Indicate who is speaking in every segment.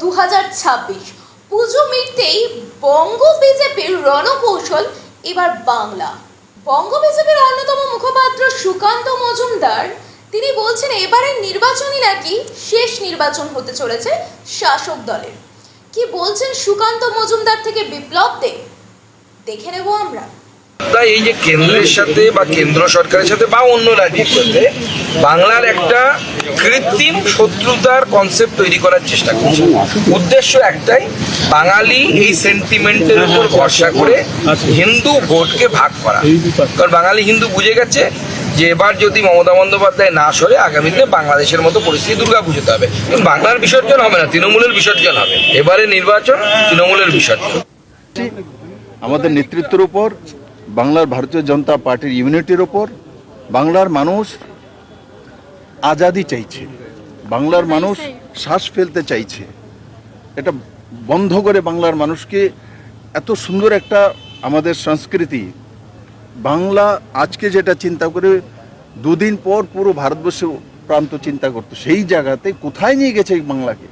Speaker 1: দু পুজো মিটতেই বঙ্গ বিজেপির রণকৌশল এবার বাংলা। বঙ্গ বিজেপির অন্যতম মুখপাত্র সুকান্ত মজুমদার, তিনি বলছেন এবারের নির্বাচনই নাকি শেষ নির্বাচন হতে চলেছে শাসক দলের। কি বলছেন সুকান্ত মজুমদার থেকে বিপ্লব দে? দেখে নেব আমরা।
Speaker 2: তাই এই যে কেন্দ্রের সাথে বা কেন্দ্র সরকারের সাথে বা অন্য রাজ্যের সাথে বাংলার একটা কৃত্রিম শত্রুতার কনসেপ্ট তৈরি করার চেষ্টা করছে। উদ্দেশ্য একটাই, বাঙালি এই সেন্টিমেন্টের উপর ভরসা করে হিন্দু ভোটকে ভাগ করা। কারণ বাঙালি হিন্দু বুঝে গেছে যে এবার যদি মমতা বন্দ্যোপাধ্যায় না সরে, আগামী দিনে বাংলাদেশের মতো পরিস্থিতি দুর্গা পুজোতে হবে। বাংলার বিসর্জন হবে না, তৃণমূলের বিসর্জন হবে। এবারে নির্বাচন তৃণমূলের বিসর্জন।
Speaker 3: আমাদের নেতৃত্বের উপর, বাংলার ভারতীয় জনতা পার্টির ইউনিটির ওপর বাংলার মানুষ আজাদি চাইছে। বাংলার মানুষ শ্বাস ফেলতে চাইছে। এটা বন্ধ করে বাংলার মানুষকে এত সুন্দর একটা আমাদের সংস্কৃতি। বাংলা আজকে যেটা চিন্তা করে দুদিন পর পুরো ভারতবর্ষে প্রান্ত চিন্তা করতো সেই জায়গাতে কোথায় নিয়ে গেছে এই বাংলাকে?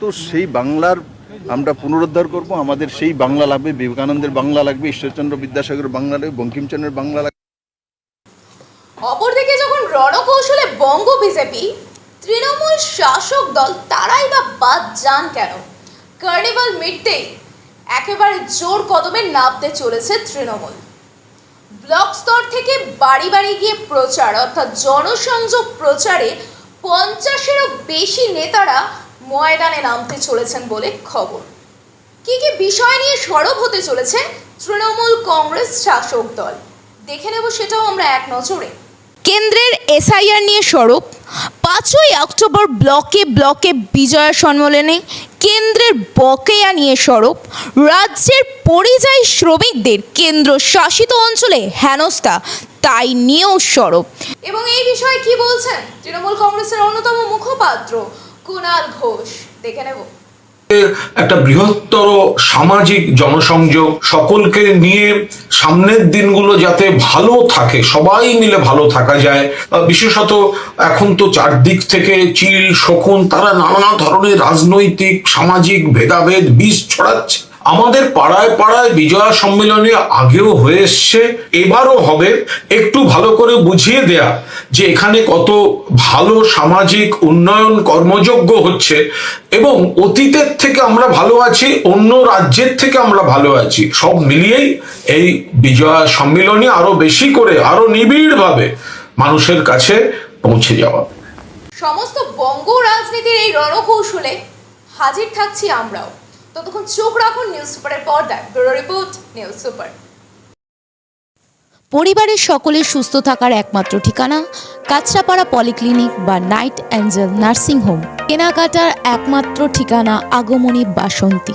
Speaker 3: তো সেই বাংলার আমরা পুনরুদ্ধার করব আমাদের সেই বাংলা লাগবে বিবেকানন্দের বাংলা লাগবে ঈশ্বরচন্দ্র বিদ্যাসাগরের বাংলা লাগবে বঙ্কিমচন্দ্রের বাংলা লাগবে।
Speaker 1: অপরদিকে যখন রণকৌশলে বিজেপি, তৃণমূল শাসক দল তারাই বা বাদ যান কেন? কার্নিভাল মিটতেই একেবারে জোর কদমে নামতে চলেছে তৃণমূল। ব্লক স্তর থেকে বাড়ি বাড়ি গিয়ে প্রচার, অর্থাৎ জনসংযোগ প্রচারে পঞ্চাশেরও বেশি নেতারা ময়দানে নামতে চলেছেন বলে খবর। কি কি বিষয় নিয়ে সরব হতে চলেছে তৃণমূল কংগ্রেস শাসক দল? দেখে নেব সেটাও আমরা এক নজরে। কেন্দ্রের এসআইআর নিয়ে সরব। পাঁচই অক্টোবর ব্লকে ব্লকে বিজয়া সম্মেলনে কেন্দ্রের বকেয়া নিয়ে সরব। রাজ্যের পরিযায়ী শ্রমিকদের কেন্দ্র শাসিত অঞ্চলে হেনস্থা, তাই নিয়েও সরব। এবং এই বিষয়ে কি বলছেন? তৃণমূল কংগ্রেসের অন্যতম মুখপাত্র কুণাল ঘোষ। দেখে নেব।
Speaker 4: একটা বৃহত্তর সামাজিক জনসংযোগ সকলকে নিয়ে সামনের দিনগুলো যাতে ভালো থাকে, সবাই মিলে ভালো থাকা যায় বিশেষত এখন তো চারদিক থেকে চিল, শকুন, তারা নানা ধরনের রাজনৈতিক, সামাজিক ভেদাভেদ, বিষ ছড়াচ্ছে। আমাদের পাড়ায় পাড়ায় বিজয়া সম্মেলনে আগেও হয়ে এসছে, এবারও হবে। একটু ভালো করে বুঝিয়ে দেয়া যে এখানে কত ভালো সামাজিক উন্নয়ন কর্মযোগ্য হচ্ছে এবং অতীতের থেকে আমরা ভালো আছি, অন্য রাজ্যের থেকে আমরা ভালো আছি। সব মিলিয়েই এই বিজয়া সম্মেলনে আরও বেশি করে, আরও নিবিড়ভাবে মানুষের কাছে পৌঁছে যাওয়া।
Speaker 1: সমস্ত বঙ্গ রাজনীতির এই রণকৌশলে হাজির থাকছি আমরাও। ততক্ষণ চোখ রাখুন নিউজ সুপারের পর্দায়। Bureau report, news super.
Speaker 5: পরিবারের সকলের সুস্থ থাকার একমাত্র ঠিকানা কাছড়াপাড়া পলিক্লিনিক বা নাইট অ্যাঞ্জেল নার্সিং হোম। কেনাকাটার একমাত্র ঠিকানা আগমনী বাসন্তী।